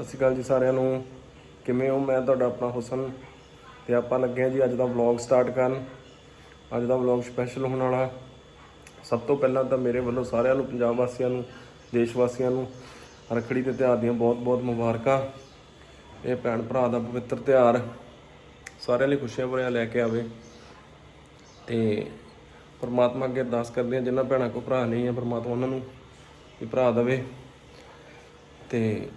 ਸਤਿ ਸ਼੍ਰੀ ਅਕਾਲ ਜੀ ਸਾਰਿਆਂ ਨੂੰ। ਕਿਵੇਂ ਹੋ? ਮੈਂ ਤੁਹਾਡਾ ਆਪਣਾ ਹੁਸਨ। ਤੇ ਆਪਾਂ ਲੱਗੇ ਹਾਂ ਜੀ ਅੱਜ ਦਾ ਵਲੌਗ ਸਟਾਰਟ ਕਰਨ। ਅੱਜ ਦਾ ਵਲੌਗ ਸਪੈਸ਼ਲ ਹੋਣ ਵਾਲਾ। ਸਭ ਤੋਂ ਪਹਿਲਾਂ ਤਾਂ ਮੇਰੇ ਵੱਲੋਂ ਸਾਰਿਆਂ ਨੂੰ, ਪੰਜਾਬ ਵਾਸੀਆਂ ਨੂੰ, ਦੇਸ਼ ਵਾਸੀਆਂ ਨੂੰ ਰੱਖੜੀ ਦੇ ਤਿਉਹਾਰ ਦੀਆਂ ਬਹੁਤ-ਬਹੁਤ ਮੁਬਾਰਕਾਂ। ਇਹ ਭੈਣ ਭਰਾ ਦਾ ਪਵਿੱਤਰ ਤਿਉਹਾਰ ਸਾਰਿਆਂ ਲਈ ਖੁਸ਼ੀਆਂ ਭਰਿਆ ਲੈ ਕੇ ਆਵੇ। ਤੇ ਪਰਮਾਤਮਾ ਅੱਗੇ ਅਰਦਾਸ ਕਰਦੇ ਹਾਂ, ਜਿਨ੍ਹਾਂ ਭੈਣਾਂ ਕੋ ਭਰਾ ਨਹੀਂ ਹੈ, ਪਰਮਾਤਮਾ ਉਹਨਾਂ ਨੂੰ ਵੀ ਭਰਾ ਦੇਵੇ। ਤੇ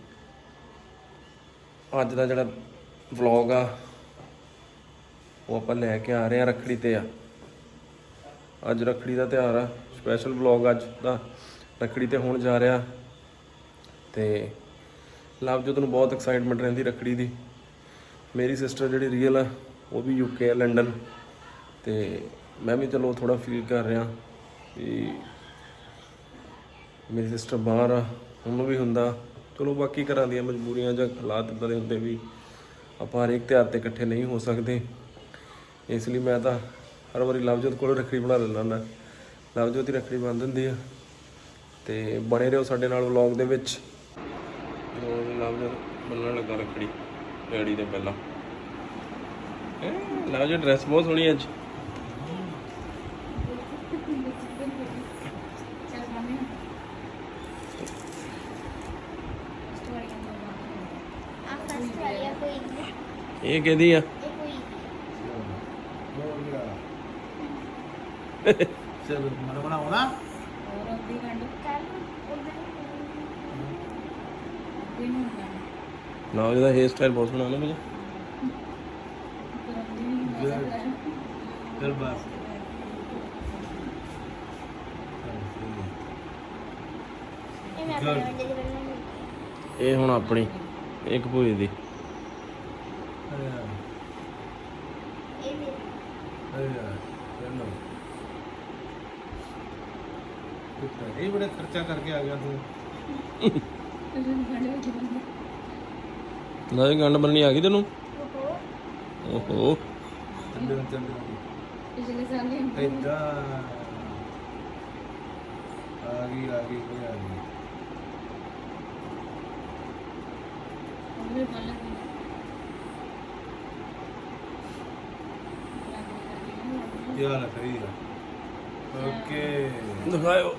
ਅੱਜ ਦਾ ਜਿਹੜਾ ਵਲੌਗ ਆ, ਉਹ ਆਪਾਂ ਲੈ ਕੇ ਆ ਰਹੇ ਆ ਰੱਖੜੀ ਤੇ ਆ। ਅੱਜ ਰੱਖੜੀ ਦਾ ਤਿਉਹਾਰ ਆ ਸਪੈਸ਼ਲ ਵਲੌਗ ਅੱਜ ਦਾ। ਰੱਖੜੀ ਤੇ ਹੋਣ ਜਾ ਰਿਹਾ। ਤੇ ਲਵਜੋਤ ਨੂੰ ਬਹੁਤ ਐਕਸਾਈਟਮੈਂਟ ਰਹਿੰਦੀ ਰੱਖੜੀ ਦੀ। ਮੇਰੀ ਸਿਸਟਰ ਜਿਹੜੀ ਰੀਅਲ ਆ, ਉਹ ਵੀ ਯੂਕੇ ਆ ਲੰਡਨ ਤੇ ਮੈਂ ਵੀ ਚਲੋ ਥੋੜਾ ਫੀਲ ਕਰ ਰਿਹਾ ਵੀ ਮੇਰੀ ਸਿਸਟਰ ਬਾਹਰ ਆ, ਉਹਨੂੰ ਵੀ ਹੁੰਦਾ। ਚਲੋ ਬਾਕੀ ਘਰਾਂ ਦੀਆਂ ਮਜਬੂਰੀਆਂ ਜਾਂ ਹਾਲਾਤ ਇਦਾਂ ਦੇ ਹੁੰਦੇ ਵੀ ਆਪਾਂ ਹਰੇਕ ਤਿਉਹਾਰ ਤੇ ਇਕੱਠੇ ਨਹੀਂ ਹੋ ਸਕਦੇ। ਇਸ ਲਈ ਮੈਂ ਤਾਂ ਹਰ ਵਾਰੀ ਲਵਜੋਤ ਕੋਲ ਰੱਖੜੀ ਬਣਾ ਲੈਂਦਾ ਹੁੰਦਾ। ਲਵਜੋਤ ਹੀ ਰੱਖੜੀ ਬੰਨ ਦਿੰਦੀ ਆ। ਤੇ ਬਣੇ ਰਹੋ ਸਾਡੇ ਨਾਲ ਵਲੌਗ ਦੇ ਵਿੱਚ। ਲਵਜੋਤ ਬੰਨਣ ਲੱਗਾ ਰੱਖੜੀ, ਡੈਡੀ ਦੇ ਪਹਿਲਾਂ। ਲਵਜੋਤ ਡਰੈਸ ਬਹੁਤ ਸੋਹਣੀ ਅੱਜ। ਫਸਟ ਵਾਲੀ ਆ ਕੋਈ ਇਹ ਇਹ ਕਿਹਦੀ ਆ? ਕੋਈ ਚਲੋ ਮਨ ਬਣਾਓ ਨਾ। ਕਰ ਉਧਰ ਨਾ ਉਹਦਾ ਹੇਅਰ ਸਟਾਈਲ ਬਹੁਤ ਸੋਹਣਾ ਨਾ ਮੁਝੇ ਚਲ ਬਸ। ਇਹ ਮੈਂ ਆਪਣੇ ਵੱਡੇ ਦੇ ਬੰਨੇ ਇਹ ਹੁਣ ਆਪਣੀ। ਇੱਕ ਭੂਈ ਦੀ। ਇਹ ਵੀ ਇਹ ਬੜਾ ਖਰਚਾ ਕਰਕੇ ਆ ਗਿਆ ਤੂੰ। ਨਾ ਇਹ ਗੰਢ ਬੰਨਣੀ ਆ ਗਈ ਤੈਨੂੰ? ਓਹੋ। ਚੰਦੇ ਚੰਦੇ ਪਿਛਲੇ ਸਾਲ ਹੀ ਆ ਗਈ ਆ ਗਈ ਕੋਈ ਆ ਗਈ ਉਹਨੇ ਬੋਲਿਆ ਕੀ ਹਾਲ ਹੈ ਕਰੀ ਓਕੇ ਦਿਖਾਓ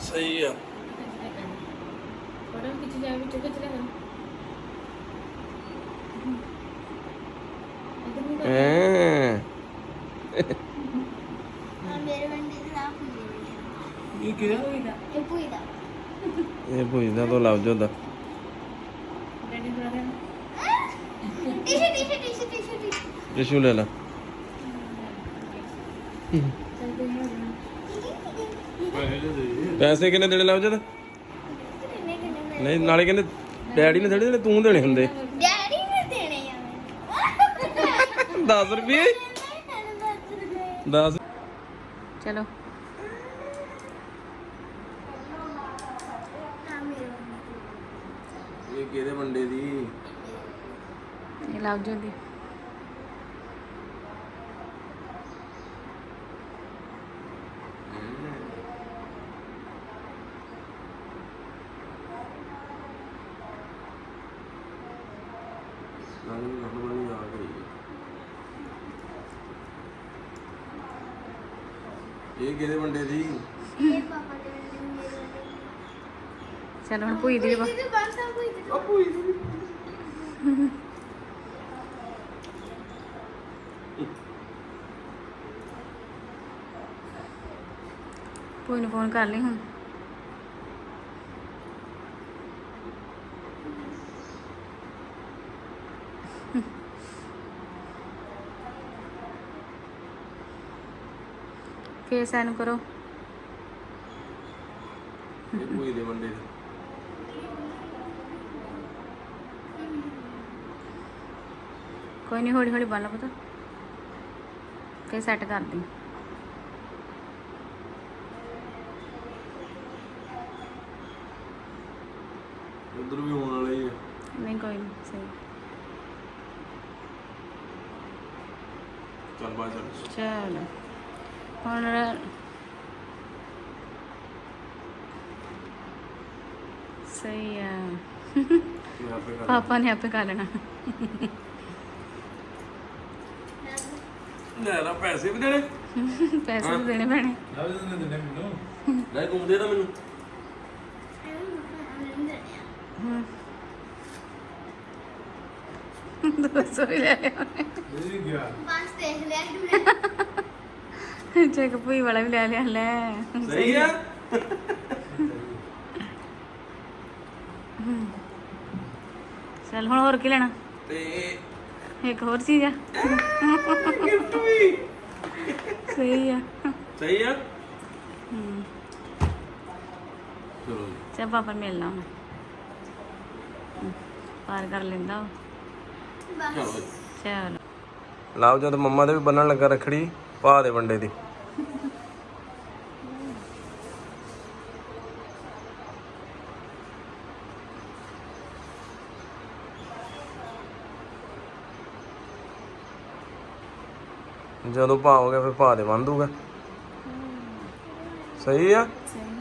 ਸਹੀ ਆ ਪੜਨ ਪਿੱਛੇ ਜਾ ਵੀ ਚੁੱਕ ਚਲਾ ਇਧਰ ਨੂੰ ਕਰ ਐ ਹਾਂ ਮੇਰੇ ਬੰਦੇ ਦੇ ਨਾਮ ਪੂਰੀ ਇਹ ਕੀ ਹੈ ਕੋਈ ਦਾ ਇਹ ਪੂਰੀ ਦਾ ਪੈਸੇ ਕਿੰਨੇ ਦੇਣੇ ਲੱਭ ਜਦ ਨਹੀਂ ਨਾਲੇ ਕਹਿੰਦੇ ਡੈਡੀ ਨੇ ਥੋੜੇ ਦੇਣੇ ਤੂੰ ਦੇਣੇ ਹੁੰਦੇ। ਡੈਡੀ ਨੇ ਦੇਣੇ ਆ। 10 ਰੁਪਏ? ਮੈਂ 10 ਚਲੋ। ਇਹ ਕਿਹਦੇ ਵੰਡੇ ਦੀ? ਇਹ ਲੱਗ ਜਾਂਦੀ ਨਾਲੇ ਨੂੰ ਗੰਢ ਬੰਨਣੀ ਆ ਗਈ ਇਹ ਕਿਹਦੇ ਵੰਡੇ ਦੀ? ਇਹ ਪਾਪਾ ਦੇ ਚਲ ਹੁਣ ਭੂਈ ਦੀ ਵਾ ਬੰਦਾ ਭੂਈ ਦੀ ਭੂਈ ਨੂੰ ਫੋਨ ਕਰ ਲਈ ਹੁਣ। ਫੇਰ ਸੈਨ ਕਰੋ। ਭੂਈ ਦੇ ਵੰਡੇ ਦੀ। ਕੋਈ ਨਹੀਂ ਹੌਲੀ ਹੌਲੀ ਬੰਨ ਪਤਾ। ਫੇਰ ਸੈੱਟ ਕਰ ਦੀ ਉਧਰ ਵੀ ਹੋਣ ਵਾਲੇ ਹੀ ਨਹੀਂ ਕੋਈ ਨਹੀਂ ਸਹੀ। ਚੱਲ ਬਾ ਚੱਲ ਚਲ। ਹੁਣ ਸਹੀ ਆ। ਪਾਪਾ ਨੇ ਆਪੇ ਕਰ ਲੈਣਾ। ਲੈ ਲੈ ਪੈਸੇ ਵੀ ਦੇਣੇ। ਪੈਸੇ ਤਾਂ ਦੇਣੇ ਪੈਣੇ। ਜੀ ਨੇ ਦਿਨੇ ਮੈਨੂੰ। ਲੈ ਤੂੰ ਦੇ ਤਾਂ ਮੈਨੂੰ। ਦੱਸੋ ਵੀ ਲੈ ਲਿਆ ਇਹ ਗਿਆ। ਬਸ ਦੇਖ ਲਿਆ ਵੀ ਲੈ ਲਿਆ ਲੈ ਸਹੀ ਆ ਚੱਲ ਹੁਣ ਹੋਰ ਕੀ ਲੈਣਾ ਤੇ ਇੱਕ ਹੋਰ ਚੀਜ਼ ਆ ਗਿਫਟ ਵੀ ਸਹੀ ਆ ਸਹੀ ਆ ਹੂੰ ਚਲੋ ਜੀ ਚੱਲ ਪਾਪਾ ਨੂੰ ਮਿਲਣਾ ਹੁਣ ਹਮ, ਪਾਰ ਕਰ ਲੈਂਦਾ ਉਹ। ਚਲੋ ਜੀ ਚੱਲ ਲਾਓ ਜਦ ਮੰਮਾ ਦੇ ਵੀ ਬੰਨਣ ਲੱਗਾ ਰਖੜੀ ਪਾ ਦੇ ਵੰਡੇ ਦੀ ਜਦੋਂ ਪਾਓਗੇ ਫਿਰ ਪਾ ਦੇ ਬੰਨ ਦੂਗਾ ਸਹੀ ਆ? ਸਹੀ।